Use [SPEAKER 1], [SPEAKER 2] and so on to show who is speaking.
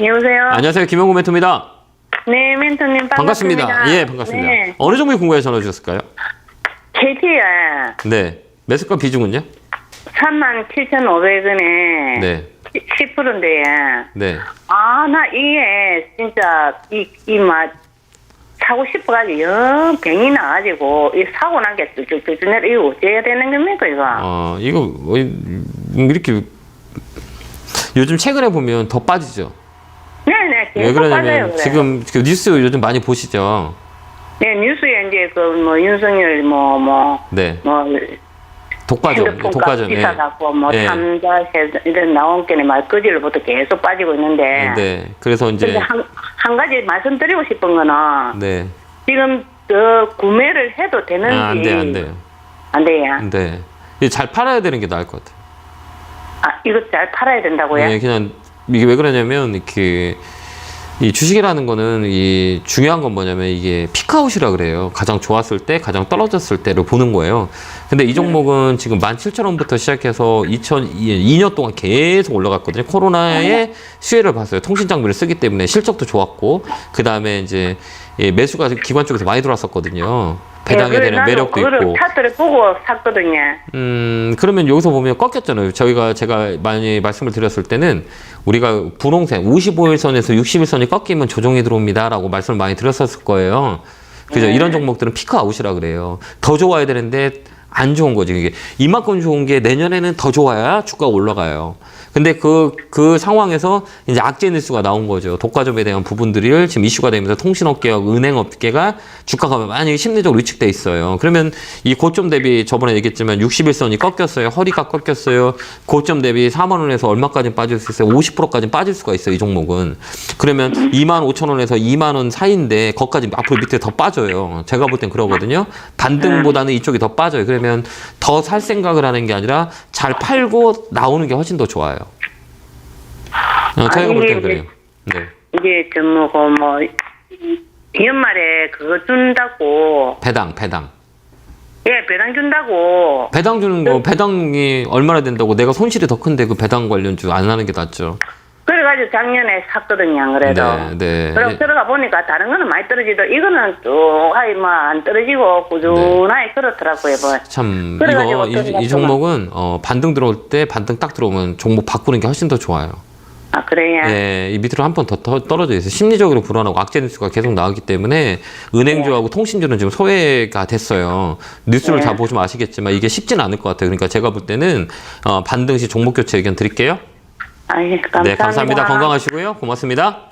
[SPEAKER 1] 여보세요?
[SPEAKER 2] 안녕하세요. 김영구 멘토입니다.
[SPEAKER 1] 네, 멘토님
[SPEAKER 2] 반갑습니다.
[SPEAKER 1] 반갑습니다.
[SPEAKER 2] 예, 반갑습니다.
[SPEAKER 1] 네.
[SPEAKER 2] 어느 종목에 궁금해 전화 주셨을까요?
[SPEAKER 1] KT에
[SPEAKER 2] 네. 매수가 비중은요?
[SPEAKER 1] 37,500원에
[SPEAKER 2] 네.
[SPEAKER 1] 10%인데,
[SPEAKER 2] 네.
[SPEAKER 1] 아, 나 이게 진짜 이, 이 맛, 사고 싶어가지고 영 병이 나가지고 이 사고 나게 쭉쭉쭉 내려 이거 어째야 되는 겁니까 이거?
[SPEAKER 2] 어, 이거 뭐 음, 이렇게 요즘 최근에 보면 더 빠지죠.
[SPEAKER 1] 네네
[SPEAKER 2] 왜
[SPEAKER 1] 계속
[SPEAKER 2] 그러냐면
[SPEAKER 1] 빠져요 그래.
[SPEAKER 2] 지금 그 뉴스 요즘 많이 보시죠.
[SPEAKER 1] 네 뉴스에 이제 그 뭐 윤석열 뭐 뭐
[SPEAKER 2] 네.
[SPEAKER 1] 뭐
[SPEAKER 2] 독과점,
[SPEAKER 1] 핸드폰
[SPEAKER 2] 독과점.
[SPEAKER 1] 값 비싸갖고 뭐
[SPEAKER 2] 예.
[SPEAKER 1] 삼자 세 이런 나온 게네 말거지로부터 계속 빠지고 있는데
[SPEAKER 2] 네. 그래서
[SPEAKER 1] 근데
[SPEAKER 2] 이제
[SPEAKER 1] 한, 한 가지 말씀드리고 싶은 거는
[SPEAKER 2] 네.
[SPEAKER 1] 지금 그 구매를 해도 되는지
[SPEAKER 2] 아, 안 돼, 안 돼요.
[SPEAKER 1] 안 돼요.
[SPEAKER 2] 네. 이게 잘 팔아야 되는 게 나을 것 같아요.
[SPEAKER 1] 아 이거 잘 팔아야 된다고요?
[SPEAKER 2] 네, 그냥 이게 왜 그러냐면 이렇게 이 주식이라는 거는 이 중요한 건 뭐냐면 이게 피크아웃이라 그래요. 가장 좋았을 때, 가장 떨어졌을 때를 보는 거예요. 근데 이 종목은 지금 17,000원부터 시작해서 2002년 동안 계속 올라갔거든요. 코로나의 수혜를 봤어요. 통신 장비를 쓰기 때문에 실적도 좋았고, 그 다음에 이제 예, 매수가 기관 쪽에서 많이 들어왔었거든요. 배당에 대한
[SPEAKER 1] 나도
[SPEAKER 2] 매력도 있고.
[SPEAKER 1] 차트를 보고 샀거든요.
[SPEAKER 2] 음, 그러면 여기서 보면 꺾였잖아요. 저희가 제가 많이 말씀을 드렸을 때는 우리가 분홍색 55일선에서 60일선이 꺾이면 조정이 들어옵니다라고 말씀을 많이 드렸었을 거예요. 그죠?
[SPEAKER 1] 네.
[SPEAKER 2] 이런 종목들은 피크 아웃이라 그래요. 더 좋아야 되는데 안 좋은 거지. 이게 이만큼 좋은 게 내년에는 더 좋아야 주가가 올라가요. 근데 그, 그 상황에서 이제 악재 뉴스가 나온 거죠. 독과점에 대한 부분들이 지금 이슈가 되면서 통신업계와 은행업계가 주가가 많이 심리적으로 위축돼 있어요. 그러면 이 고점 대비 저번에 얘기했지만 61선이 꺾였어요. 허리가 꺾였어요. 고점 대비 4만 원에서 얼마까지 빠질 수 있어요? 50%까지 빠질 수가 있어요. 이 종목은. 그러면 2만 5천 원에서 2만 원 사이인데 거기까지 앞으로 밑에 더 빠져요. 제가 볼 땐 그러거든요. 반등보다는 이쪽이 더 빠져요. 그 러면 더 살 생각을 하는 게 아니라 잘 팔고 나오는 게 훨씬 더 좋아요. 어, 제가
[SPEAKER 1] 아니,
[SPEAKER 2] 볼땐
[SPEAKER 1] 이게-
[SPEAKER 2] 그래요. 네.
[SPEAKER 1] 이게 좀 뭐고 뭐 연말에 그거 준다고
[SPEAKER 2] 배당, 배당.
[SPEAKER 1] 예 배당 준다고
[SPEAKER 2] 배당 주는 거, 배당이 얼마나 된다고 내가 손실이 더 큰데 그 배당 관련주 안 하는 게 낫죠.
[SPEAKER 1] 그래가지고 작년에 샀거든요 안 그래도
[SPEAKER 2] 네, 네.
[SPEAKER 1] 그럼
[SPEAKER 2] 예.
[SPEAKER 1] 들어가 보니까 다른 거는 많이 떨어지도 이거는 또 하이 뭐 안 떨어지고 꾸준하게 그렇더라고요 뭐.
[SPEAKER 2] 참 이거 이, 이 종목은 어, 반등 들어올 때 반등 딱 들어오면 종목 바꾸는 게 훨씬 더 좋아요.
[SPEAKER 1] 아 그래요
[SPEAKER 2] 예, 이 밑으로 한 번 더 떨어져 있어요. 심리적으로 불안하고 악재 뉴스가 계속 나오기 때문에 은행주하고 통신주는 지금 소외가 됐어요. 뉴스를
[SPEAKER 1] 네.
[SPEAKER 2] 다 보시면 아시겠지만 이게 쉽지는 않을 것 같아요. 그러니까 제가 볼 때는 어, 반등 시 종목 교체 의견 드릴게요.
[SPEAKER 1] 아, 예, 감사합니다.
[SPEAKER 2] 네, 감사합니다. 건강하시고요. 고맙습니다.